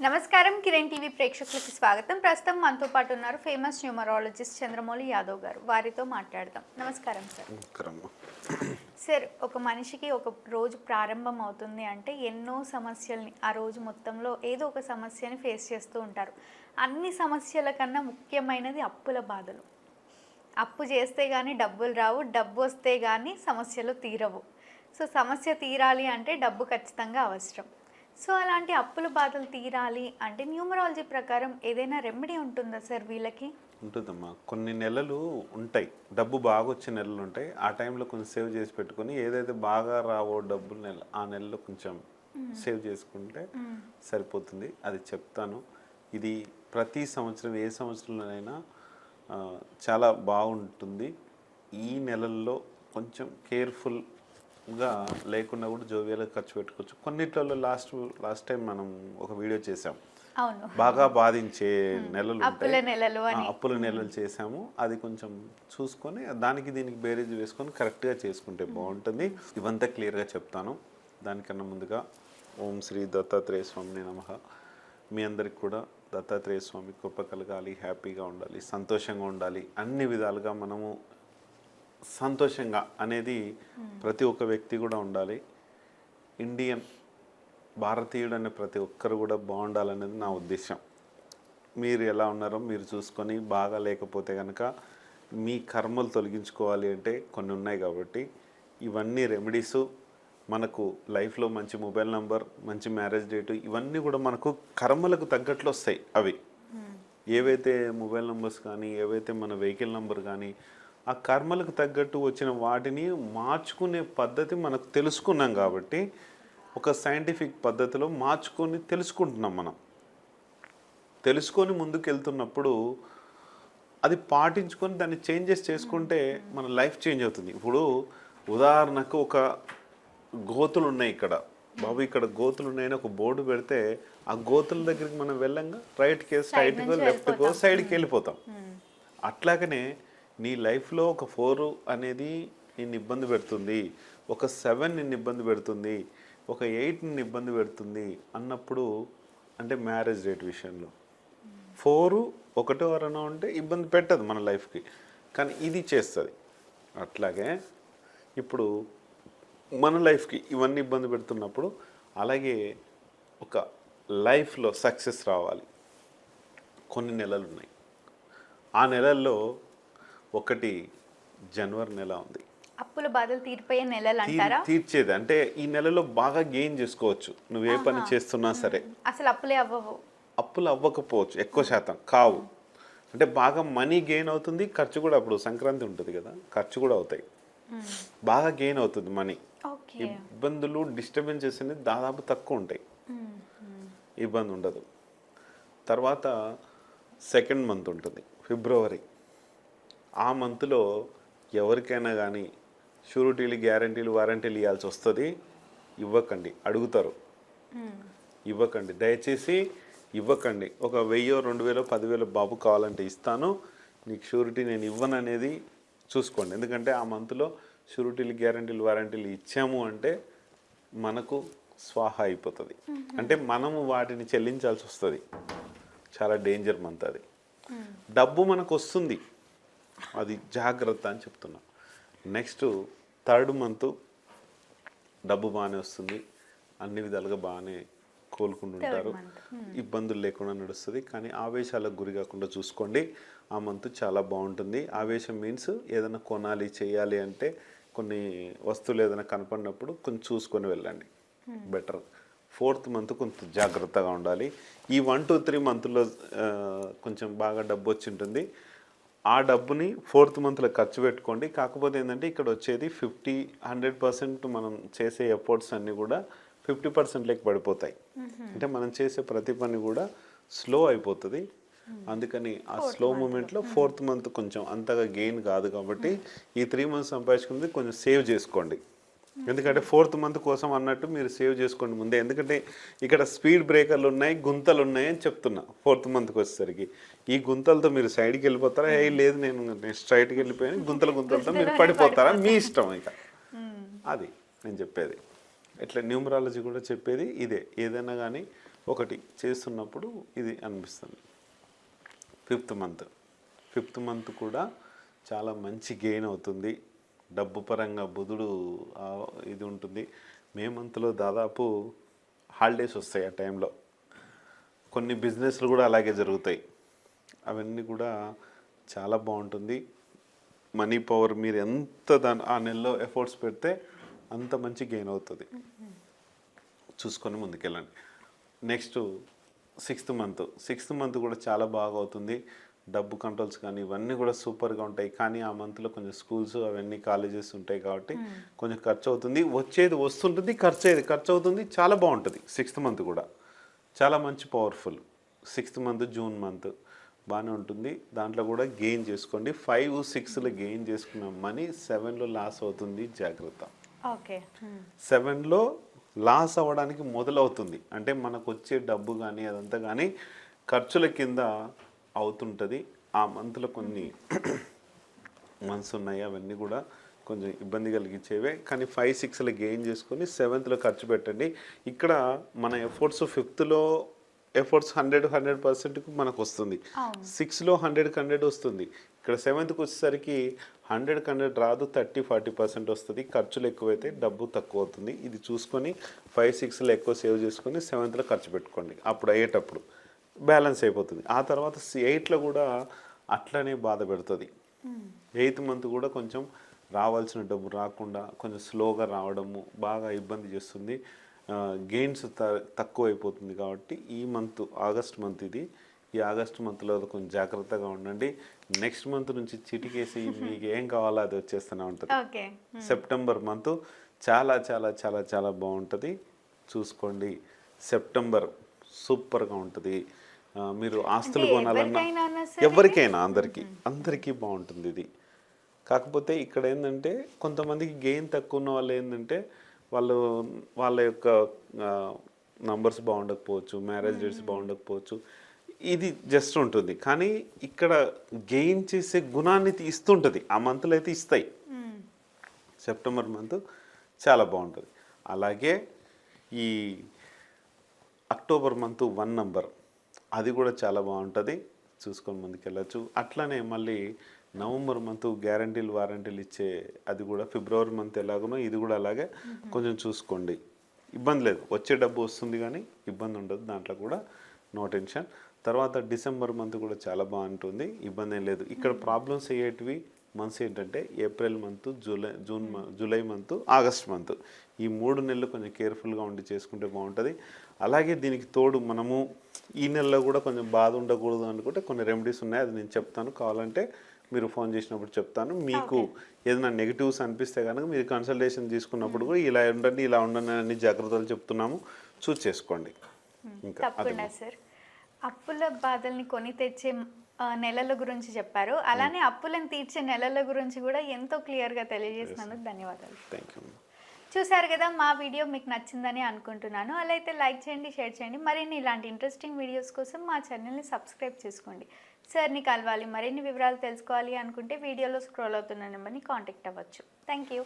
నమస్కారం కిరణ్ టీవీ ప్రేక్షకులకి స్వాగతం. ప్రస్తుతం మనతో పాటు ఉన్నారు ఫేమస్ న్యూమరాలజిస్ట్ చంద్రమౌళి యాదవ్ గారు. వారితో మాట్లాడదాం. నమస్కారం సార్. సార్ ఒక మనిషికి ఒక రోజు ప్రారంభం అవుతుంది అంటే ఎన్నో సమస్యల్ని ఆ రోజు మొత్తంలో ఏదో ఒక సమస్యని ఫేస్ చేస్తూ ఉంటారు. అన్ని సమస్యల కన్నా ముఖ్యమైనది అప్పుల బాధలు. అప్పు చేస్తే కానీ డబ్బులు రావు డబ్బు వస్తే కానీ సమస్యలు తీరవు. సో సమస్య తీరాలి అంటే డబ్బు ఖచ్చితంగా అవసరం. సో అలాంటి అప్పుల బాధలు తీరాలి అంటే న్యూమరాలజీ ప్రకారం ఏదైనా రెమెడీ ఉంటుందా సార్ వీళ్ళకి? ఉంటుందమ్మా. కొన్ని నెలలు ఉంటాయి. డబ్బు బాగా వచ్చే నెలలు ఉంటాయి. ఆ టైంలో కొంచెం సేవ్ చేసి పెట్టుకొని ఏదైతే బాగా రావో డబ్బులు నెల ఆ నెలలో కొంచెం సేవ్ చేసుకుంటే సరిపోతుంది. అది చెప్తాను. ఇది ప్రతి సంవత్సరం ఏ సంవత్సరంలోనైనా చాలా బాగుంటుంది. ఈ నెలల్లో కొంచెం కేర్ఫుల్గా లేకుండా కూడా జోవియాలు ఖర్చు పెట్టుకోవచ్చు. కొన్నిట్లలో లాస్ట్ లాస్ట్ టైం మనం ఒక వీడియో చేసాం బాగా బాధించే నెలలు అప్పుల నెలలు చేసాము అది కొంచెం చూసుకొని దానికి దీనికి బేరేజ్ వేసుకొని కరెక్ట్గా చేసుకుంటే బాగుంటుంది. ఇవంతా క్లియర్గా చెప్తాను. దానికన్నా ముందుగా ఓం శ్రీ దత్తాత్రేయ స్వామిని నమః. మీ అందరికి కూడా దత్తాత్రేయ స్వామి కృప కలగాలి హ్యాపీగా ఉండాలి సంతోషంగా ఉండాలి. అన్ని విధాలుగా మనము సంతోషంగా అనేది ప్రతి ఒక్క వ్యక్తి కూడా ఉండాలి. ఇండియన్ భారతీయుడు అనే ప్రతి ఒక్కరు కూడా బాగుండాలనేది నా ఉద్దేశం మీరు ఎలా ఉన్నారో మీరు చూసుకొని బాగా లేకపోతే కనుక మీ కర్మలు తొలగించుకోవాలి అంటే కొన్ని ఉన్నాయి కాబట్టి ఇవన్నీ రెమెడీస్ మనకు లైఫ్లో మంచి మొబైల్ నంబర్ మంచి మ్యారేజ్ డేటు ఇవన్నీ కూడా మనకు కర్మలకు తగ్గట్లు వస్తాయి అవి. ఏవైతే మొబైల్ నంబర్స్ కానీ ఏవైతే మన వెహికల్ నంబర్ కానీ ఆ కర్మలకు తగ్గట్టు వచ్చిన వాటిని మార్చుకునే పద్ధతి మనకు తెలుసుకున్నాం కాబట్టి ఒక సైంటిఫిక్ పద్ధతిలో మార్చుకొని తెలుసుకుంటున్నాం మనం. తెలుసుకొని ముందుకు వెళ్తున్నప్పుడు అది పాటించుకొని దాన్ని చేంజెస్ చేసుకుంటే మన లైఫ్ చేంజ్ అవుతుంది. ఇప్పుడు ఉదాహరణకు ఒక గోతులు ఉన్నాయి ఇక్కడ. బాబు ఇక్కడ గోతులు ఉన్నాయని ఒక బోర్డు పెడితే ఆ గోతుల దగ్గరికి మనం వెళ్ళంగా రైట్కి స్ట్రైట్కో లెఫ్ట్కో సైడ్కి వెళ్ళిపోతాం. అట్లాగనే నీ లైఫ్లో ఒక ఫోర్ అనేది నిన్ను ఇబ్బంది పెడుతుంది ఒక సెవెన్ నిన్ను ఇబ్బంది పెడుతుంది ఒక ఎయిట్ నిన్ను ఇబ్బంది పెడుతుంది అన్నప్పుడు అంటే మ్యారేజ్ డేట్ విషయంలో. ఫోరు ఒకటో వరనో ఉంటే ఇబ్బంది పెట్టదు మన లైఫ్కి కానీ ఇది చేస్తుంది. అట్లాగే ఇప్పుడు మన లైఫ్కి ఇవన్నీ ఇబ్బంది పెడుతున్నప్పుడు అలాగే ఒక లైఫ్లో సక్సెస్ రావాలి. కొన్ని నెలలు ఉన్నాయి. ఆ నెలల్లో ఒకటి జనవరి నెల ఉంది. అప్పుల బాధలు తీరిపోయే నెలలు అంటారా? తీర్చేది. అంటే ఈ నెలలో బాగా గెయిన్ చేసుకోవచ్చు. నువ్వు ఏ పని చేస్తున్నా సరే. అసలు అప్పులే అవ్వవు. అప్పులు అవ్వకపోవచ్చు. ఎక్కువ శాతం. కావు. అంటే బాగా మనీ గెయిన్ అవుతుంది ఖర్చు కూడా అప్పుడు సంక్రాంతి ఉంటుంది కదా ఖర్చు కూడా అవుతాయి. బాగా గెయిన్ అవుతుంది మనీ. ఇబ్బందులు డిస్టర్బెన్సెస్ అనేది దాదాపు తక్కువ ఉంటాయి. ఇబ్బంది ఉండదు. తర్వాత సెకండ్ మంత్ ఉంటుంది ఫిబ్రవరి. ఆ మంత్లో ఎవరికైనా కానీ షూరిటీలు గ్యారంటీలు వారంటీలు ఇవ్వాల్సి వస్తుంది. ఇవ్వకండి. అడుగుతారు. ఇవ్వకండి. దయచేసి ఇవ్వకండి. ఒక వెయ్యో రెండు వేలో పదివేలు బాబు కావాలంటే ఇస్తాను. నీకు షూరిటీ నేను ఇవ్వను అనేది చూసుకోండి. ఎందుకంటే ఆ మంత్లో షూరిటీలు గ్యారంటీలు వారంటీలు ఇచ్చాము అంటే మనకు స్వాహ అయిపోతుంది. అంటే మనము వాటిని చెల్లించాల్సి వస్తుంది. చాలా డేంజర్ మంత్ అది. డబ్బు మనకు వస్తుంది. అది జాగ్రత్త అని చెప్తున్నా. నెక్స్ట్ థర్డ్ మంత్ డబ్బు బాగానే వస్తుంది. అన్ని విధాలుగా బాగానే కోలుకుంటుంటారు ఇబ్బందులు లేకుండా నడుస్తుంది. కానీ ఆవేశాలకు గురి కాకుండా చూసుకోండి. ఆ మంత్ చాలా బాగుంటుంది. ఆవేశం మీన్స్ ఏదైనా కొనాలి చేయాలి అంటే కొన్ని వస్తువులు ఏదైనా కనపడినప్పుడు కొంచెం చూసుకొని వెళ్ళండి. బెటర్ ఫోర్త్ మంత్ కొంచెం జాగ్రత్తగా ఉండాలి. ఈ వన్ టూ త్రీ మంత్లో కొంచెం బాగా డబ్బు వచ్చి ఉంటుంది. ఆ డబ్బుని ఫోర్త్ మంత్లో ఖర్చు పెట్టుకోండి. కాకపోతే ఏంటంటే ఇక్కడ వచ్చేది ఫిఫ్టీ హండ్రెడ్ పర్సెంట్ మనం చేసే ఎఫర్ట్స్ అన్నీ కూడా ఫిఫ్టీ పర్సెంట్ లెక్క పడిపోతాయి. అంటే మనం చేసే ప్రతి పని కూడా స్లో అయిపోతుంది. అందుకని ఆ స్లో మూమెంట్లో ఫోర్త్ మంత్ కొంచెం అంతగా గెయిన్ కాదు కాబట్టి ఈ త్రీ మంత్స్ సంపాదించుకున్నది కొంచెం సేవ్ చేసుకోండి. ఎందుకంటే ఫోర్త్ మంత్ కోసం అన్నట్టు మీరు సేవ్ చేసుకోండి ముందే. ఎందుకంటే ఇక్కడ స్పీడ్ బ్రేకర్లు ఉన్నాయి గుంతలు ఉన్నాయి అని చెప్తున్నా ఫోర్త్ మంత్కి వచ్చేసరికి. ఈ గుంతలతో మీరు సైడ్కి వెళ్ళిపోతారా? ఏ లేదు నేను నేను స్ట్రైట్కి వెళ్ళిపోయాను. గుంతలు గుంతలతో మీరు పడిపోతారా? మీ ఇష్టం ఇక. అది నేను చెప్పేది. ఇట్లా న్యూమరాలజీ కూడా చెప్పేది ఇదే. ఏదైనా కానీ ఒకటి చేస్తున్నప్పుడు ఇది అనిపిస్తుంది. Fifth month. ఫిఫ్త్ మంత్ కూడా చాలా మంచి గెయిన్ అవుతుంది. డబ్బు పరంగా బుధుడు ఇది ఉంటుంది. మే మంత్లో దాదాపు హాలిడేస్ వస్తాయి ఆ టైంలో కొన్ని బిజినెస్లు కూడా అలాగే జరుగుతాయి. అవన్నీ కూడా చాలా బాగుంటుంది. మనీ పవర్ మీరు ఎంత దాని ఆ నెలలో ఎఫర్ట్స్ పెడితే అంత మంచి గెయిన్ అవుతుంది. చూసుకొని ముందుకెళ్ళండి. Next sixth month sixth month కూడా చాలా బాగా అవుతుంది. డబ్బు కంట్రోల్స్ కానీ ఇవన్నీ కూడా సూపర్గా ఉంటాయి. కానీ ఆ మంత్లో కొంచెం స్కూల్స్ అవన్నీ కాలేజెస్ ఉంటాయి కాబట్టి కొంచెం ఖర్చు అవుతుంది వచ్చేది వస్తుంటుంది ఖర్చు అయ్యేది ఖర్చు అవుతుంది చాలా బాగుంటుంది. సిక్స్త్ మంత్ కూడా. చాలా మంచి powerful. Sixth month June month బాగానే ఉంటుంది. దాంట్లో కూడా గెయిన్ చేసుకోండి. ఫైవ్ సిక్స్లో గెయిన్ చేసుకున్న మనీ సెవెన్లో లాస్ అవుతుంది జాగ్రత్త. ఓకే. సెవెన్లో లాస్ అవ్వడానికి మొదలవుతుంది. అంటే మనకు వచ్చే డబ్బు కానీ అదంతా కానీ ఖర్చుల కింద అవుతుంటుంది. ఆ మంత్లో కొన్ని మంత్స్ ఉన్నాయి అవన్నీ కూడా కొంచెం ఇబ్బంది కలిగించేవే. కానీ ఫైవ్ సిక్స్లో గెయిన్ చేసుకొని సెవెంత్లో ఖర్చు పెట్టండి. ఇక్కడ మన ఎఫర్ట్స్ ఫిఫ్త్లో ఎఫర్ట్స్ హండ్రెడ్ హండ్రెడ్ పర్సెంట్కి మనకు వస్తుంది. సిక్స్లో హండ్రెడ్కి హండ్రెడ్ వస్తుంది. ఇక్కడ సెవెంత్కి వచ్చేసరికి హండ్రెడ్కి హండ్రెడ్ రాదు థర్టీ ఫార్టీ పర్సెంట్ వస్తుంది. ఖర్చులు ఎక్కువైతే డబ్బు తక్కువ అవుతుంది. ఇది చూసుకొని ఫైవ్ సిక్స్లో ఎక్కువ సేవ్ చేసుకొని సెవెంత్లో ఖర్చు పెట్టుకోండి. అప్పుడు అయ్యేటప్పుడు. బ్యాలెన్స్ అయిపోతుంది. ఆ తర్వాత ఎయిట్లో కూడా అట్లనే బాధ పెడుతుంది. ఎయిత్ మంత్ కూడా కొంచెం రావాల్సిన డబ్బు రాకుండా కొంచెం స్లోగా రావడము బాగా ఇబ్బంది చేస్తుంది. గెయిన్స్ తక్కువ అయిపోతుంది కాబట్టి ఈ మంత్ ఆగస్ట్ మంత్ ఇది. ఈ ఆగస్ట్ మంత్లో కొంచెం జాగ్రత్తగా ఉండండి. నెక్స్ట్ మంత్ నుంచి చిటికేసి మీకు ఏం కావాలో అది వచ్చేస్తూనే ఉంటుంది. ఓకే. సెప్టెంబర్ మంత్ చాలా చాలా చాలా చాలా బాగుంటుంది. చూసుకోండి. సెప్టెంబర్ సూపర్గా ఉంటుంది. మీరు ఆస్తులు కొనాలన్నా ఎవరికైనా అందరికీ అందరికీ బాగుంటుంది ఇది. కాకపోతే ఇక్కడ ఏంటంటే కొంతమందికి గెయిన్ తక్కువ ఉన్న వాళ్ళు ఏంటంటే వాళ్ళు వాళ్ళ యొక్క నంబర్స్ బాగుండకపోవచ్చు మ్యారేజ్ డేట్స్ బాగుండకపోవచ్చు. ఇది జస్ట్ ఉంటుంది. కానీ ఇక్కడ గెయిన్ చేసే గుణాన్ని ఇస్తుంటుంది. ఆ మంత్లో అయితే ఇస్తాయి. సెప్టెంబర్ మంత్ చాలా బాగుంటుంది. అలాగే ఈ అక్టోబర్ మంత్ వన్ నంబర్. అది కూడా చాలా బాగుంటుంది. చూసుకొని ముందుకు వెళ్ళచ్చు అట్లనే మళ్ళీ నవంబర్ మంత్ గ్యారంటీలు వారంటీలు ఇచ్చే అది కూడా ఫిబ్రవరి మంత్ ఎలాగనో ఇది కూడా అలాగే కొంచెం చూసుకోండి. ఇబ్బంది లేదు. వచ్చే డబ్బు వస్తుంది కానీ ఇబ్బంది ఉండదు. దాంట్లో కూడా నో టెన్షన్. తర్వాత డిసెంబర్ మంత్ కూడా చాలా బాగుంటుంది. ఇబ్బంది ఏం లేదు. ఇక్కడ ప్రాబ్లమ్స్ అయ్యేటివి మంత్స్ ఏంటంటే ఏప్రిల్ మంత్ జూలై జూన్ మ- జూలై మంత్ ఆగస్ట్ మంత్. ఈ మూడు నెలలు కొంచెం కేర్ఫుల్గా ఉండి చేసుకుంటే బాగుంటుంది. అలాగే దీనికి తోడు మనము ఈ నెలలో కూడా కొంచెం బాధ ఉండకూడదు అనుకుంటే కొన్ని రెమెడీస్ ఉన్నాయి. అది నేను చెప్తాను. కావాలంటే మీరు ఫోన్ చేసినప్పుడు చెప్తాను. మీకు ఏదైనా నెగిటివ్స్ అనిపిస్తే కనుక మీరు కన్సల్టేషన్ తీసుకున్నప్పుడు కూడా ఇలా ఉండండి ఇలా ఉండండి అని జాగ్రత్తలు చెప్తున్నాము. చూస్ చేసుకోండి. ఇంకా అది తప్పకుండా సార్. అప్పుల బాధల్ని కొని తెచ్చే నెలల గురించి చెప్పారు. అలానే అప్పులను తీర్చే నెలల గురించి కూడా ఎంతో క్లియర్గా తెలియజేసినందుకు ధన్యవాదాలు. చూసారు కదా మా వీడియో మీకు నచ్చిందని అనుకుంటున్నాను. అలా అయితే లైక్ చేయండి షేర్ చేయండి. మరిన్ని ఇలాంటి ఇంట్రెస్టింగ్ వీడియోస్ కోసం మా ఛానల్ని సబ్స్క్రైబ్ చేసుకోండి. సార్ని కలవాలి మరిన్ని వివరాలు తెలుసుకోవాలి అనుకుంటే వీడియోలో స్క్రోల్ అవుతున్న నెంబర్ని కాంటాక్ట్ అవ్వచ్చు. Thank you